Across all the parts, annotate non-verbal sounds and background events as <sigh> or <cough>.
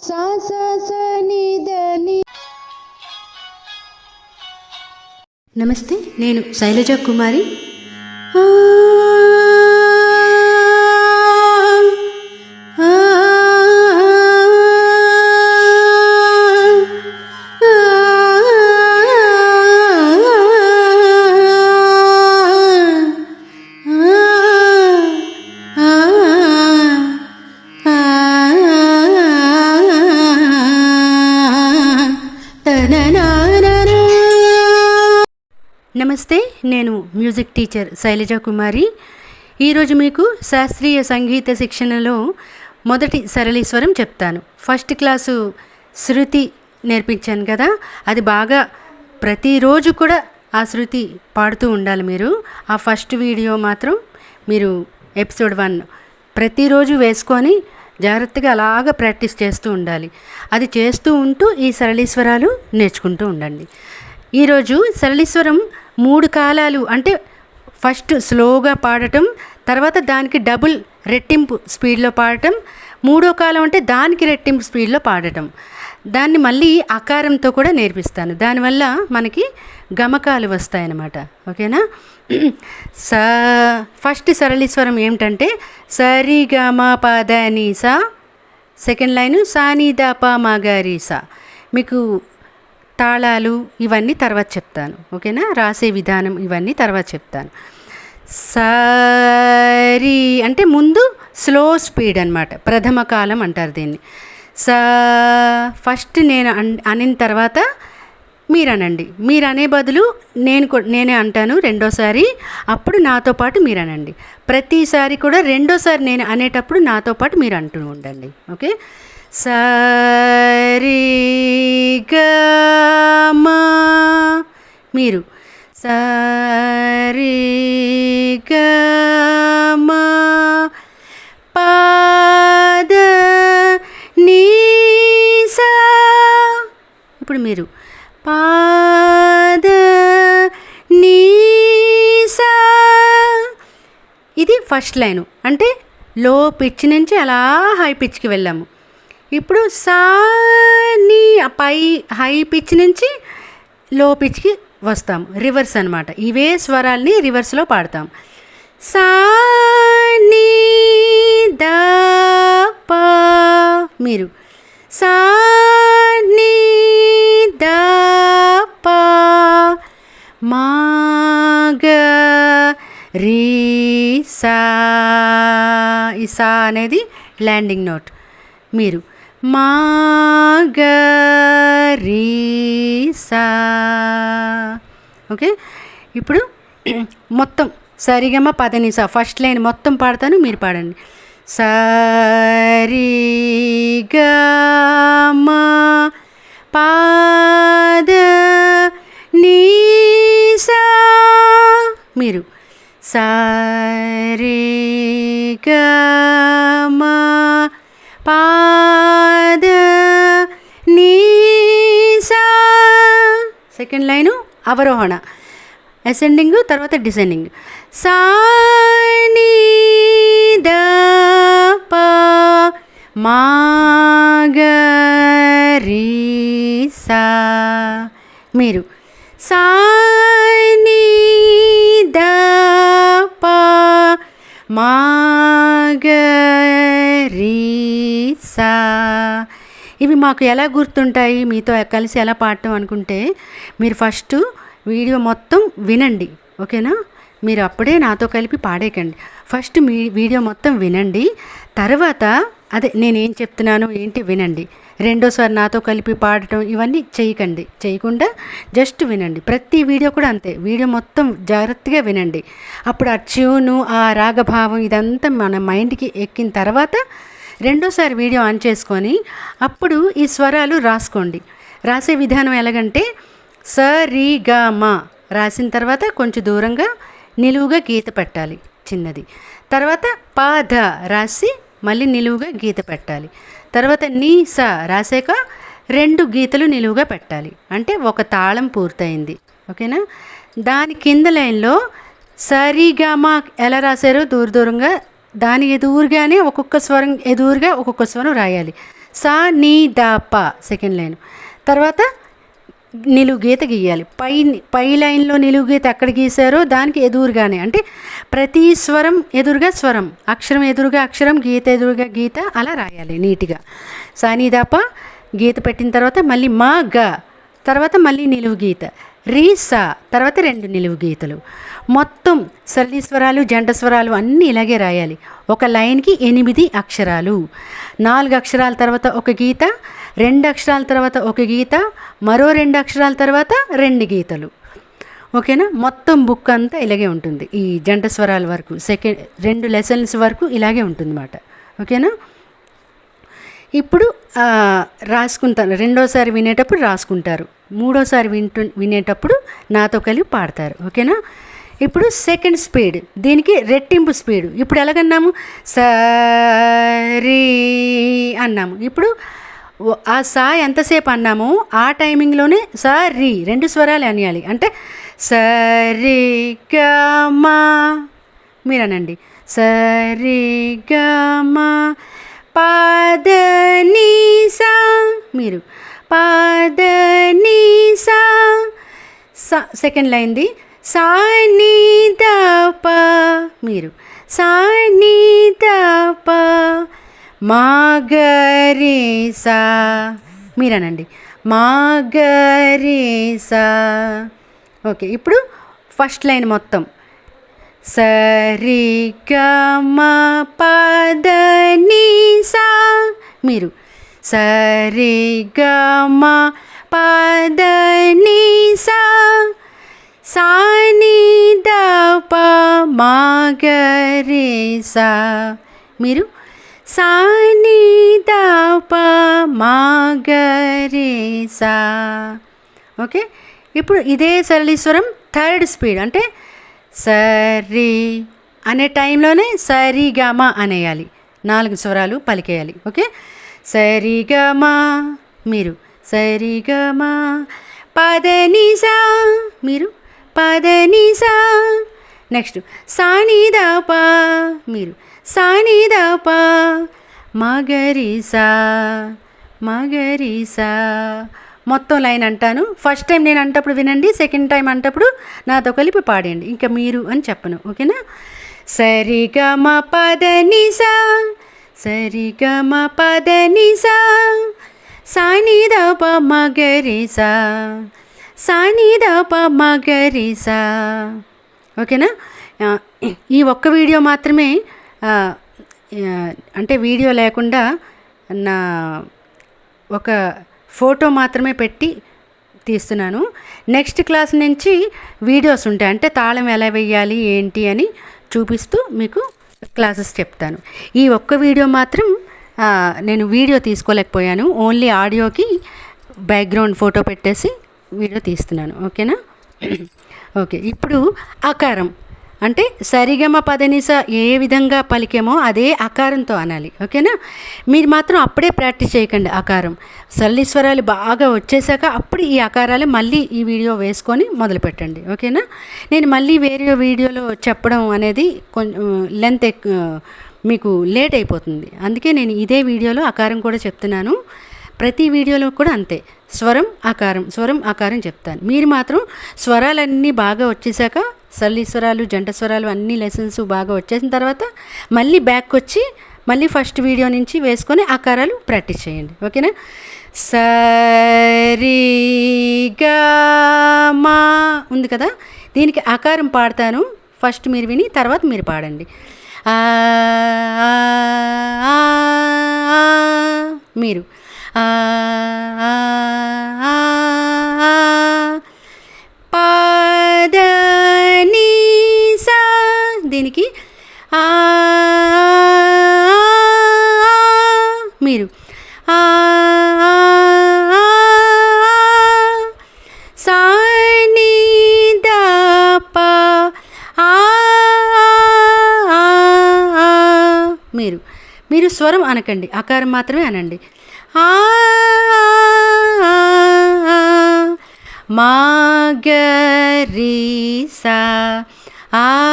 సా ని ద నమస్తే నేను శైలజ కుమారి. నేను మ్యూజిక్ టీచర్ శైలజ కుమారి. ఈరోజు మీకు శాస్త్రీయ సంగీత శిక్షణలో మొదటి సరళీస్వరం చెప్తాను. ఫస్ట్ క్లాసు శృతి నేర్పించాను కదా అది బాగా ప్రతిరోజు కూడా ఆ శృతి పాడుతూ ఉండాలి మీరు. ఆ ఫస్ట్ వీడియో మాత్రం మీరు ఎపిసోడ్ వన్ ప్రతిరోజు వేసుకొని జాగ్రత్తగా అలాగ ప్రాక్టీస్ చేస్తూ ఉండాలి. అది చేస్తూ ఉంటూ ఈ సరళీస్వరాలు నేర్చుకుంటూ ఉండండి. ఈరోజు సరళీస్వరం మూడు కాలాలు అంటే ఫస్ట్ స్లోగా పాడటం తర్వాత దానికి డబుల్ రెట్టింపు స్పీడ్లో పాడటం మూడో కాలం అంటే దానికి రెట్టింపు స్పీడ్లో పాడటం. దాన్ని మళ్ళీ ఆకారంతో కూడా నేర్పిస్తాను. దానివల్ల మనకి గమకాలు వస్తాయన్నమాట. ఓకేనా? <clears throat> స ఫస్ట్ సరళీస్వరం ఏమిటంటే సరి గమ పద సా. సెకండ్ లైను సాని ద ప సా. మీకు తాళాలు ఇవన్నీ తర్వాత చెప్తాను. ఓకేనా? రాసే విధానం ఇవన్నీ తర్వాత చెప్తాను. సరి అంటే ముందు స్లో స్పీడ్ అనమాట ప్రథమ కాలం అంటారు దీన్ని. స ఫస్ట్ నేను అన్ అనిన తర్వాత మీరు అనండి బదులు నేను నేనే అంటాను రెండోసారి అప్పుడు నాతో పాటు మీరు అనండి ప్రతిసారి కూడా రెండోసారి నేను అనేటప్పుడు నాతో పాటు మీరు అంటూ ఉండండి. ఓకే? సరిగమా మీరు. సరిగమా పాద నీసా ఇప్పుడు మీరు. పాద నీసా. ఇది ఫస్ట్ లైను. అంటే లో పిచ్ నుంచి అలా హై పిచ్కి వెళ్ళాము. ఇప్పుడు సా నీ పై హై పిచ్ నుంచి లో పిచ్కి వస్తాం రివర్స్ అనమాట ఇవే స్వరాల్ని రివర్స్లో పాడతాం. సా నీ ద పా మీరు. సా రీ సా ఈ అనేది ల్యాండింగ్ నోట్ మీరు మా గ రీ సా. ఓకే ఇప్పుడు <clears throat> మొత్తం సరిగమ పదనిసా ఫస్ట్ లైన్ మొత్తం పాడతాను మీరు పాడండి. సరిగమ పాద నీసా మీరు సరి గమ పాద నీసా సెకండ్ లైను అవరోహణ అసెండింగ్ తర్వాత డిసెండింగ్ సా ద ప మా సా మీరు సా ద ప మా గ రి సా ఇవి మాకు ఎలా గుర్తుంటాయి? మీతో కలిసి ఎలా పాడటం అనుకుంటే మీరు ఫస్ట్ వీడియో మొత్తం వినండి ఓకేనా? మీరు అప్పుడే నాతో కలిపి పాడేయకండి. ఫస్ట్ మీ వీడియో మొత్తం వినండి తర్వాత అదే నేనేం చెప్తున్నాను ఏంటి వినండి. రెండోసారి నాతో కలిపి పాడటం ఇవన్నీ చేయకండి. చేయకుండా జస్ట్ వినండి. ప్రతి వీడియో కూడా అంతే. వీడియో మొత్తం జాగ్రత్తగా వినండి. అప్పుడు ఆ ట్యూను ఆ రాగభావం ఇదంతా మన మైండ్కి ఎక్కిన తర్వాత రెండోసారి వీడియో ఆన్ చేసుకొని అప్పుడు ఈ స్వరాలు రాసుకోండి. రాసే విధానం ఎలాగంటే స రీ గా మా రాసిన తర్వాత కొంచెం దూరంగా నిలువుగా గీత పెట్టాలి. చిన్నది. తర్వాత పాధ రాసి మళ్ళీ నిలువుగా గీత పెట్టాలి. తర్వాత నీ స రాసాక రెండు గీతలు నిలువుగా పెట్టాలి. అంటే ఒక తాళం పూర్తయింది. ఓకేనా? దాని కింద లైన్లో సరిగామా ఎలా రాశారో దూర దూరంగా దాని ఎదురుగానే ఒక్కొక్క స్వరం ఎదురుగా ఒక్కొక్క స్వరం రాయాలి. సా నీ దా ప సెకండ్ లైన్ తర్వాత నిలువు గీత గీయాలి పై పై లైన్లో నిలువు గీత ఎక్కడ గీశారో దానికి ఎదురుగానే అంటే ప్రతి స్వరం ఎదురుగా స్వరం అక్షరం ఎదురుగా అక్షరం గీత ఎదురుగా గీత అలా రాయాలి నీట్గా. సానీదాప గీత పెట్టిన తర్వాత మళ్ళీ మా గ తర్వాత మళ్ళీ నిలువు గీత రీ సా తర్వాత రెండు నిలువు గీతలు మొత్తం సరళి స్వరాలు జంట స్వరాలు అన్నీ ఇలాగే రాయాలి. ఒక లైన్కి ఎనిమిది అక్షరాలు. నాలుగు అక్షరాల తర్వాత ఒక గీత రెండు అక్షరాల తర్వాత ఒక గీత మరో రెండు అక్షరాల తర్వాత రెండు గీతలు. ఓకేనా? మొత్తం బుక్ అంతా ఇలాగే ఉంటుంది. ఈ జంట స్వరాల వరకు సెకండ్ రెండు లెసన్స్ వరకు ఇలాగే ఉంటుంది అన్నమాట ఓకేనా? ఇప్పుడు రాసుకుంటారు రాసుకుంటాను. రెండోసారి వినేటప్పుడు రాసుకుంటారు. మూడోసారి వింటు వినేటప్పుడు నాతో కలిపి పాడతారు. ఓకేనా? ఇప్పుడు సెకండ్ స్పీడ్. దీనికి రెట్టింపు స్పీడ్. ఇప్పుడు ఎలాగన్నాము? సరీ అన్నాము. ఇప్పుడు ఆ సా ఎంతసేపు అన్నామో? ఆ టైమింగ్లోనే సా రెండు స్వరాలు అనియాలి. అంటే సరి గమా మీరు అనండి సరి గమా పాద నీసా మీరు. పాద నీసా సా సెకండ్ లైన్ది. సా నీ ప మీరు. సా మాగరీసా. సా మీరనండి. మా సా ఓకే ఇప్పుడు ఫస్ట్ లైన్ మొత్తం. సరి గమ పద మీరు సరి పదనీసా. పద నీ సా నీ ద ప సా మీరు సా నీ ద సా ఓకే ఇప్పుడు ఇదే సరళీశ్వరం థర్డ్ స్పీడ్ అంటే సరి అనే టైంలోనే సరిగమ అనేయాలి నాలుగు స్వరాలు పలికేయాలి ఓకే సరిగమా మీరు సరిగమా పదనిసా మీరు పదనిసా నెక్స్ట్ సానిదాప మీరు సానిదాప మగరిసా మగరిసా మొత్తం లైన్ అంటాను. ఫస్ట్ టైం నేను అంటప్పుడు వినండి సెకండ్ టైం అంటప్పుడు నాతో కలిపి పాడండి. ఇంకా మీరు అని చెప్పను. ఓకేనా? సరిగమ పద నిసా సరిగమ పద నిసా సానిదప మగరిసా సానిదప మగరిసా. ఓకేనా? ఈ ఒక్క వీడియో మాత్రమే అంటే వీడియో లేకుండా నా ఒక ఫోటో మాత్రమే పెట్టి తీస్తున్నాను. నెక్స్ట్ క్లాస్ నుంచి వీడియోస్ ఉంటాయి. అంటే తాళం ఎలా వేయాలి ఏంటి అని చూపిస్తూ మీకు క్లాసెస్ చెప్తాను. ఈ ఒక్క వీడియో మాత్రం నేను వీడియో తీసుకోలేకపోయాను. ఓన్లీ ఆడియోకి బ్యాక్గ్రౌండ్ ఫోటో పెట్టేసి వీడియో తీస్తున్నాను. ఓకేనా? ఓకే. ఇప్పుడు ఆకారం. అంటే సరిగమ పదనిస ఏ విధంగా పలికేమో అదే అకారంతో అనాలి. ఓకేనా? మీరు మాత్రం అప్పుడే ప్రాక్టీస్ చేయకండి ఆకారం సల్లీస్వరాలు బాగా వచ్చేసాక అప్పుడు ఈ ఆకారాలు మళ్ళీ ఈ వీడియో వేసుకొని మొదలుపెట్టండి. ఓకేనా? నేను మళ్ళీ వేరే వీడియోలో చెప్పడం అనేది కొంచెం లెంత్ మీకు లేట్ అయిపోతుంది. అందుకే నేను ఇదే వీడియోలో ఆకారం కూడా చెప్తున్నాను. ప్రతి వీడియోలో కూడా అంతే. స్వరం ఆకారం స్వరం ఆకారం చెప్తాను. మీరు మాత్రం స్వరాలన్నీ బాగా వచ్చేసాక సల్లి స్వరాలు జంట స్వరాలు అన్ని లెసన్స్ బాగా వచ్చేసిన తర్వాత మళ్ళీ బ్యాక్ వచ్చి మళ్ళీ ఫస్ట్ వీడియో నుంచి వేసుకొని ఆకారాలు ప్రాక్టీస్ చేయండి. ఓకేనా? సరిగమా ఉంది కదా? దీనికి ఆకారం పాడతాను. ఫస్ట్ మీరు విని తర్వాత మీరు పాడండి. ఆ, మీరు. మీరు. ఆ, ఆ, నీ ఆ, మీరు. మీరు స్వరం అనకండి ఆకారం మాత్రమే అనండి. ఆ, మా గ సా ఆ,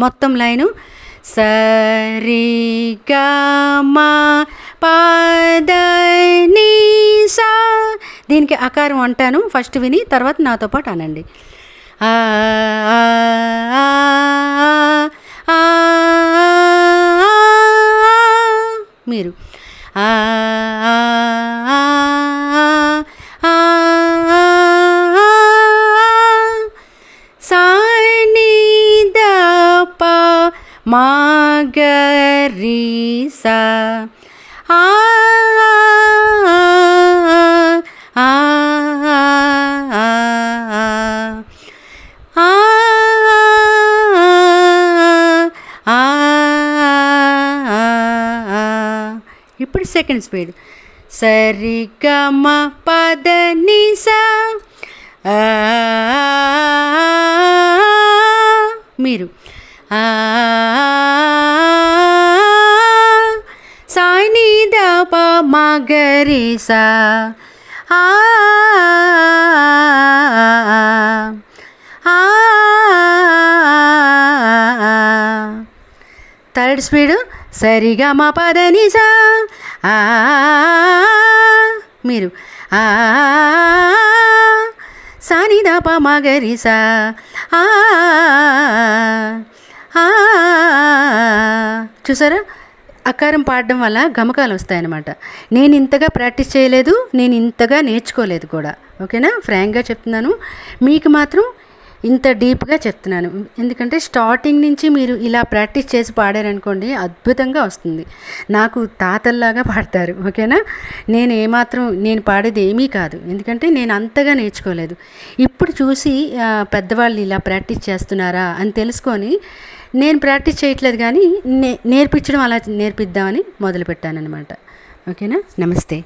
మొత్తం లైను సరి మా పద సా దీనికి ఆకారం అంటాను ఫస్ట్ విని తర్వాత నాతో పాటు అనండి ఆ ఆ, మీరు ఆ, సెకండ్ స్పీడ్. సరి గమ పద నిసా మీరు. ఆ, సాయి దప మగరిసా. ఆ, ఆ, థర్డ్ స్పీడు. సరిగా మా పదని ఆ, మీరు. ఆ సాని దప మగరిసా ఆ, చూసారా? అకారం పాడడం వల్ల గమకాలు వస్తాయన్నమాట. నేను ఇంతగా ప్రాక్టీస్ చేయలేదు నేను ఇంతగా నేర్చుకోలేదు కూడా. ఓకేనా? ఫ్రాంక్గా చెప్తున్నాను. మీకు మాత్రం ఇంత డీప్గా చెప్తున్నాను. ఎందుకంటే స్టార్టింగ్ నుంచి మీరు ఇలా ప్రాక్టీస్ చేసి పాడారనుకోండి అద్భుతంగా వస్తుంది. నాకు తాతల్లాగా పాడతారు. ఓకేనా? నేను ఏమాత్రం నేను పాడేది ఏమీ కాదు. ఎందుకంటే నేను అంతగా నేర్చుకోలేదు. ఇప్పుడు చూసి పెద్దవాళ్ళు ఇలా ప్రాక్టీస్ చేస్తున్నారా అని తెలుసుకొని నేను ప్రాక్టీస్ చేయట్లేదు కానీ నే నేర్పించడం అలా నేర్పిద్దామని మొదలుపెట్టానమాట ఓకేనా? నమస్తే.